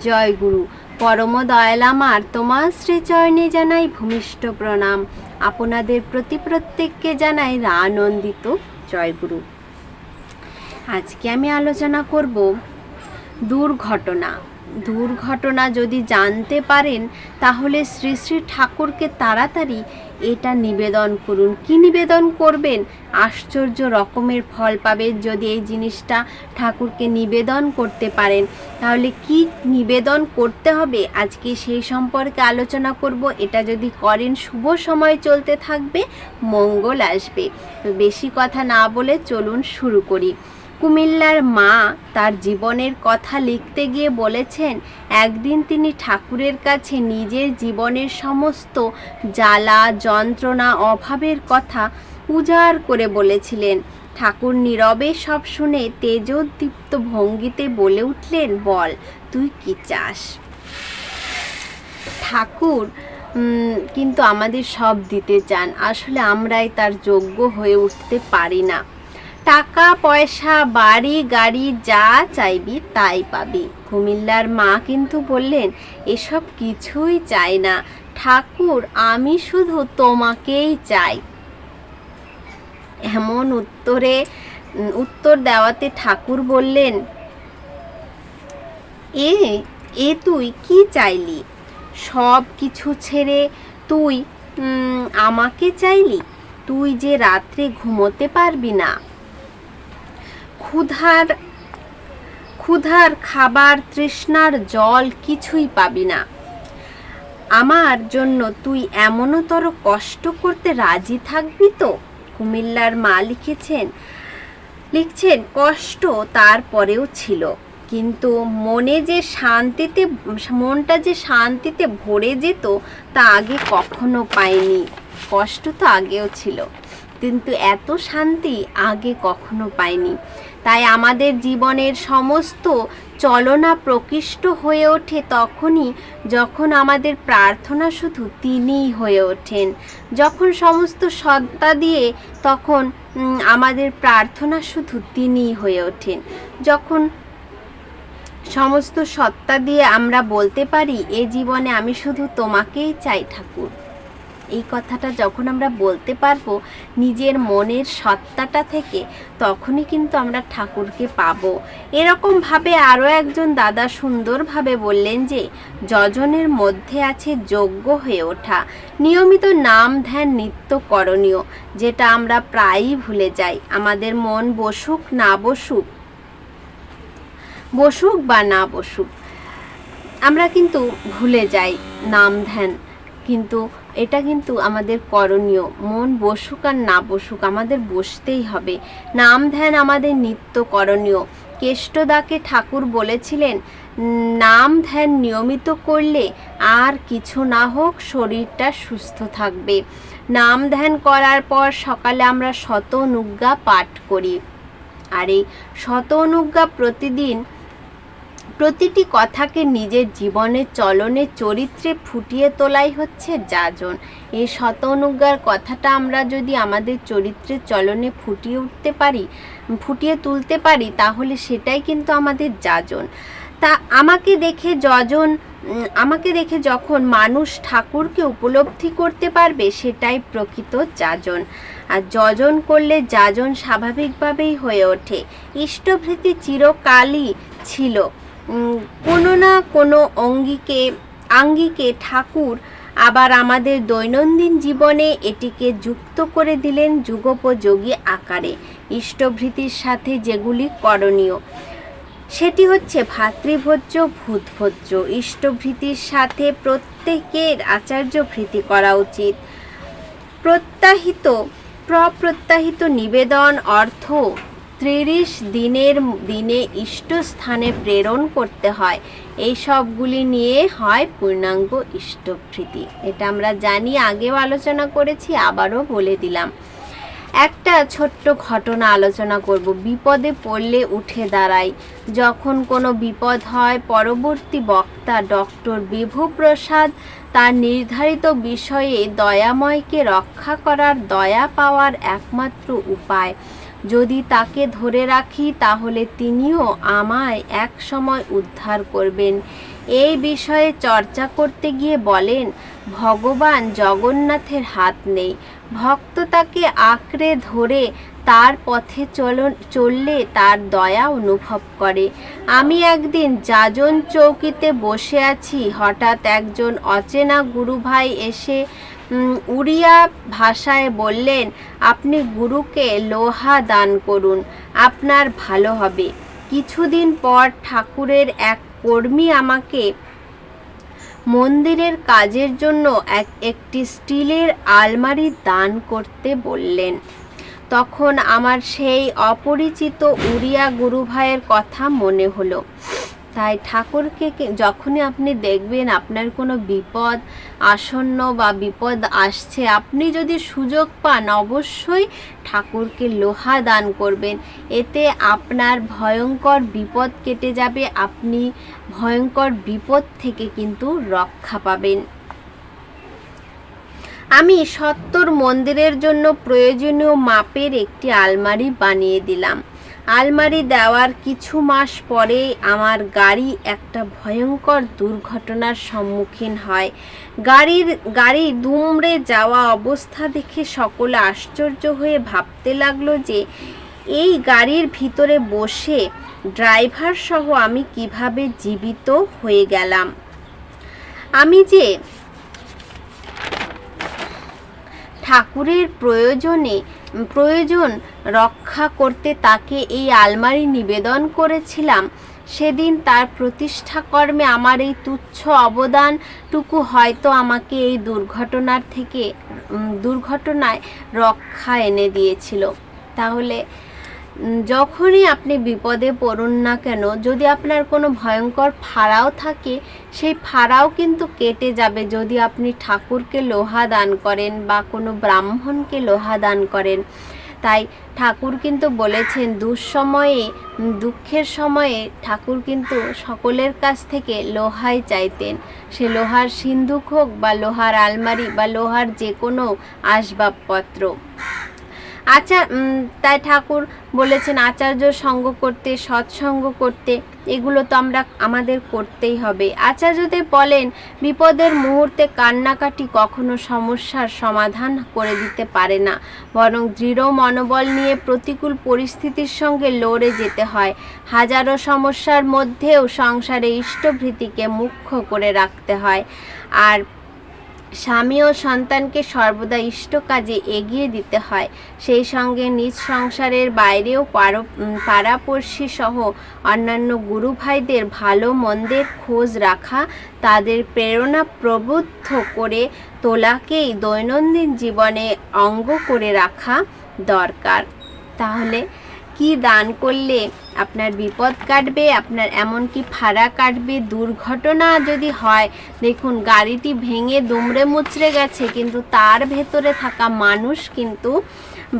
জয় গুরু। পরম দয়াল আমার তোমার শ্রীচরণে জানাই ভূমিষ্ঠ প্রণাম। আপনাদের প্রতি প্রত্যেককে জানাই আনন্দিত। জয় গুরু। আজকে আমি আলোচনা করব দুর্ঘটনা। দুর্ঘটনা যদি জানতে পারেন, তাহলে শ্রী শ্রী ঠাকুরকে তাড়াতাড়ি এটা নিবেদন করুন। কি নিবেদন করবেন? আশ্চর্য রকমের ফল পাবেন যদি এই জিনিসটা ঠাকুরকে নিবেদন করতে পারেন। তাহলে কি নিবেদন করতে হবে? আজকে সেই সম্পর্কে আলোচনা করব। এটা যদি করেন, শুভ সময় চলতে থাকবে, মঙ্গল আসবে। বেশি কথা না বলে চলুন শুরু করি। কুমিল্লার মা তার জীবনের কথা লিখতে গিয়ে বলেছেন, একদিন তিনি ঠাকুরের কাছে নিজের জীবনের সমস্ত জ্বালা, যন্ত্রণা, অভাবের কথা উজাড় করে বলেছিলেন। ঠাকুর নীরবে সব শুনে তেজোদ্দীপ্ত ভঙ্গিতে বলে উঠলেন, বল, তুই কি চাস? ঠাকুর কিন্তু আমাদের সব দিতে চান। আসলে আমরাই তার যোগ্য হয়ে উঠতে পারি না। টাকা, পয়সা, বাড়ি, গাড়ি, যা চাইবি তাই পাবি। কুমিল্লার মা কিন্তু বললেন, এসব কিছুই চাই না। ঠাকুর, আমি শুধু তোমাকেই চাই। এমন উত্তরে, উত্তর দেওয়াতে ঠাকুর বললেন, এ এ তুই কি চাইলি? সব কিছু ছেড়ে তুই আমাকে চাইলি? তুই যে রাত্রে ঘুমোতে পারবি না। ক্ষুধার ক্ষুধার খাবার তৃষ্ণার জল কিছুই পাবি না। আমার জন্য তুই এমনতর কষ্ট করতে রাজি থাকবি তো? কুমিল্লার মা লিখেছেন, লিখছেন, কষ্ট তারপরেও ছিল। কিন্তু মনে যে শান্তিতে, মনটা যে শান্তিতে ভরে যেত, তা আগে কখনো পাইনি। কষ্ট তো আগেও ছিল। কিন্তু এত শান্তি আগে কখনো পাইনি। তাই আমাদের জীবনের সমস্ত চলনা প্রকৃষ্ট হয়ে ওঠে তখনই যখন আমাদের প্রার্থনা শুধু তিনিই হয়ে ওঠেন। যখন সমস্ত সত্তা দিয়ে তখন আমাদের প্রার্থনা শুধু তিনিই হয়ে ওঠেন। যখন সমস্ত সত্তা দিয়ে আমরা বলতে পারি, এ জীবনে আমি শুধু তোমাকেই চাই ঠাকুর। এই কথাটা যখন আমরা বলতে পারব নিজের মনের সত্তাটা থেকে, তখনই কিন্তু আমরা ঠাকুরকে পাবো। এরকমভাবে আরও একজন দাদা সুন্দরভাবে বললেন যে, যজনের মধ্যে আছে যোগ্য হয়ে ওঠা। নিয়মিত নাম ধ্যান নিত্য করণীয়, যেটা আমরা প্রায়ই ভুলে যাই। আমাদের মন বসুক না বসুক বসুক বা না বসুক, আমরা কিন্তু ভুলে যাই নাম ধ্যান। কিন্তু এটা কিন্তু আমাদের করণীয়। মন বসুক আর না বসুক, আমাদের বসতেই হবে। নাম ধ্যান আমাদের নিত্য করণীয়। কেষ্টদাকে ঠাকুর বলেছিলেন, নাম ধ্যান নিয়মিত করলে আর কিছু না হোক শরীরটা সুস্থ থাকবে। নাম ধ্যান করার পর সকালে আমরা শত অনুজ্ঞা পাঠ করি। আর এই শত অনুজ্ঞা প্রতিদিন প্রতিটি কথাকে নিজের জীবনের চলনে, চরিত্রে ফুটিয়ে তোলাই হচ্ছে যাজন। এই শত অনুজ্ঞার কথাটা আমরা যদি আমাদের চরিত্রের চলনে ফুটিয়ে উঠতে পারি, ফুটিয়ে তুলতে পারি, তাহলে সেটাই কিন্তু আমাদের যাজন। তা আমাকে দেখে যজন আমাকে দেখে যখন মানুষ ঠাকুরকে উপলব্ধি করতে পারবে, সেটাই প্রকৃত যাজন। আর যজন করলে যাজন স্বাভাবিকভাবেই হয়ে ওঠে। ইষ্টভৃতি চিরকালই ছিল। কোনো না কোনো অঙ্গিকে, আঙ্গিকে ঠাকুর আবার আমাদের দৈনন্দিন জীবনে এটিকে যুক্ত করে দিলেন যুগোপযোগী আকারে, ইষ্টভৃতির সাথে যেগুলি করণীয়। সেটি হচ্ছে ভাতৃভোজ্য, ভূতভোজ্য। ইষ্টভৃতির সাথে প্রত্যেকের আচার্য ভৃতি করা উচিত। প্রত্যাহিত, প্রপ্রত্যাহিত নিবেদন, অর্থ ত্রিশ দিনের, দিনে ইষ্টস্থানে প্রেরণ করতে হয়। এই সবগুলি নিয়ে হয় পূর্ণাঙ্গ ইষ্টভৃতি এটা আমরা জানি, আগেও আলোচনা করেছি, আবারও বলে দিলাম। একটা ছোট্ট ঘটনা আলোচনা করব। বিপদে পড়লে উঠে দাঁড়াই। যখন কোনো বিপদ হয়, পরবর্তী বক্তা ডক্টর বিভুপ্রসাদ তার নির্ধারিত বিষয়ে দয়াময়কে রক্ষা করার দয়া পাওয়ার একমাত্র উপায় যদি তাকে ধরে রাখি, তাহলে তিনিও আমায় এক সময় উদ্ধার করবেন। এই বিষয়ে চর্চা করতে গিয়ে বলেন, ভগবান জগন্নাথের হাত নেই। ভক্ত তাকে আঁকড়ে ধরে তার পথে চল চললে তার দয়া অনুভব করে। আমি একদিন যাজন চৌকিতে বসে আছি, হঠাৎ একজন অচেনা গুরুভাই এসে উড়িয়া ভাষায় বললেন, আপনি গুরুকে লোহা দান করুন, আপনার ভালো হবে। কিছুদিন পর ঠাকুরের এক কর্মী আমাকে মন্দিরের কাজের জন্য এক, একটি স্টিলের আলমারি দান করতে বললেন। তখন আমার সেই অপরিচিত উড়িয়া গুরু ভাইয়ের কথা মনে হলো। তাই ঠাকুরকে যখনই আপনি দেখবেন আপনার কোনো বিপদ আসন্ন বা বিপদ আসছে, আপনি যদি সুযোগ পান অবশ্যই ঠাকুরকে লোহা দান করবেন। এতে আপনার ভয়ঙ্কর বিপদ কেটে যাবে, আপনি ভয়ঙ্কর বিপদ থেকে কিন্তু রক্ষা পাবেন। আমি সত্তর মন্দিরের জন্য প্রয়োজনীয় মাপের একটি আলমারি বানিয়ে দিলাম। আলমারি দেওয়ার কিছু মাস পরে আমার গাড়ি একটা ভয়ঙ্কর দুর্ঘটনার সম্মুখীন হয়। গাড়ির, গাড়ি দুমড়ে যাওয়া অবস্থা দেখে সকলে আশ্চর্য হয়ে ভাবতে লাগল যে, এই গাড়ির ভিতরে বসে ড্রাইভার সহ আমি কীভাবে জীবিত হয়ে গেলাম? আমি যে ঠাকুরের প্রয়োজনে প্রয়োজন রক্ষা করতে তাকে এই আলমারি নিবেদন করেছিলাম। সেদিন তার প্রতিষ্ঠা কর্মে আমার এই তুচ্ছ অবদানটুকু হয়তো আমাকে এই দুর্ঘটনার থেকে দুর্ঘটনায় রক্ষা এনে দিয়েছিল। তাহলে যখনই আপনি বিপদে পড়ুন না কেন, যদি আপনার কোনো ভয়ঙ্কর ফাড়াও থাকে, সেই ফাড়াও কিন্তু কেটে যাবে। যদি আপনি ঠাকুরকে লোহা দান করেন বা কোনো ব্রাহ্মণকে লোহা দান করেন, তাই ঠাকুর কিন্তু বলেছেন, দুঃসময়ে দুঃখের সময়ে ঠাকুর কিন্তু সকলের কাছ থেকে লোহাই চাইতেন। সে লোহার সিন্ধুক হোক বা লোহার আলমারি বা লোহার যে কোনো আসবাবপত্র। আচার তাই ঠাকুর বলেছেন আচার্য সঙ্গ করতে, সৎসঙ্গ করতে, এগুলো তো আমরা আমাদের করতেই হবে। আচার্যদেব বলেন, বিপদের মুহূর্তে কান্নাকাটি কখনো সমস্যার সমাধান করে দিতে পারে না, বরং দৃঢ় মনোবল নিয়ে প্রতিকূল পরিস্থিতির সঙ্গে লড়ে যেতে হয়। হাজারো সমস্যার মধ্যেও সংসারে ইষ্টভৃতিকে মুখ্য করে রাখতে হয়। আর স্বামী ও সন্তানকে সর্বদা ইষ্ট কাজে এগিয়ে দিতে হয়। সেই সঙ্গে নিজ সংসারের বাইরেও পাড়াপড়শি সহ অন্যান্য গুরু ভাইদের ভালো মন্দের খোঁজ রাখা, তাদের প্রেরণা প্রবুদ্ধ করে তোলাকেই দৈনন্দিন জীবনে অঙ্গ করে রাখা দরকার। তাহলে কি দান করলে আপনার বিপদ কাটবে, আপনার এমনকি ফাড়া কাটবে? দুর্ঘটনা যদি হয়, দেখুন গাড়িটি ভেঙে দুমড়ে মুচড়ে গেছে, কিন্তু তার ভেতরে থাকা মানুষ কিন্তু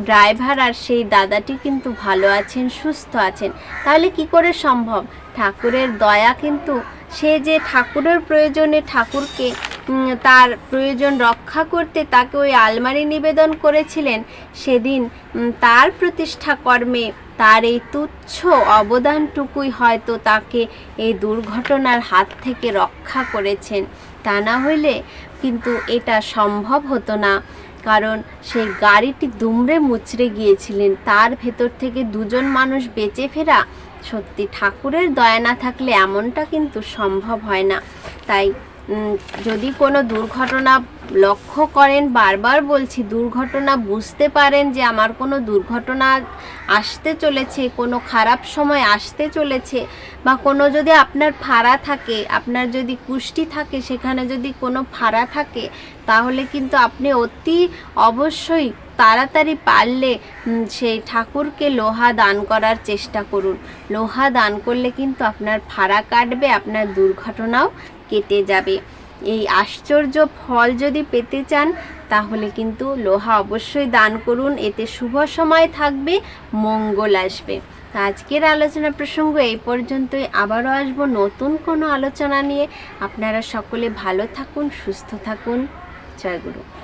ড্রাইভার আর সেই দাদাটি কিন্তু ভালো আছেন, সুস্থ আছেন। তাহলে কি করে সম্ভব? ঠাকুরের দয়া কিন্তু সে যে ঠাকুরের প্রয়োজনে ঠাকুরকে তার প্রয়োজন রক্ষা করতে তাকে ওই আলমারি নিবেদন করেছিলেন, সেদিন তার প্রতিষ্ঠা কর্মে তার এই তুচ্ছ অবদানটুকুই হয়তো তাকে এই দুর্ঘটনার হাত থেকে রক্ষা করেছেন। তা না হইলে কিন্তু এটা সম্ভব হতো না। কারণ সেই গাড়িটি দুমড়ে মুচড়ে গিয়েছিলেন। তার ভেতর থেকে দুজন মানুষ বেঁচে ফেরা সত্যি ঠাকুরের দয়া না থাকলে এমনটা কিন্তু সম্ভব হয় না। তাই যদি কোনো দুর্ঘটনা লক্ষ্য করেন, বারবার বলছি, দুর্ঘটনা বুঝতে পারেন যে আমার কোনো দুর্ঘটনা আসতে চলেছে, কোনো খারাপ সময় আসতে চলেছে, বা কোনো যদি আপনার ফাড়া থাকে, আপনার যদি কুষ্টি থাকে, সেখানে যদি কোনো ফাড়া থাকে, তাহলে কিন্তু আপনি অতি অবশ্যই তাড়াতাড়ি পারলে সেই ঠাকুরকে লোহা দান করার চেষ্টা করুন। লোহা দান করলে কিন্তু আপনার ফাড়া কাটবে, আপনার দুর্ঘটনাও কেটে যাবে। এই আশ্চর্য ফল যদি পেতে চান, তাহলে কিন্তু লোহা অবশ্যই দান করুন। এতে শুভ সময় থাকবে, মঙ্গল আসবে। আজকের আলোচনা প্রসঙ্গ এই পর্যন্তই। আবারও আসব নতুন কোনো আলোচনা নিয়ে। আপনারা সকলে ভালো থাকুন, সুস্থ থাকুন। জয় গুরু।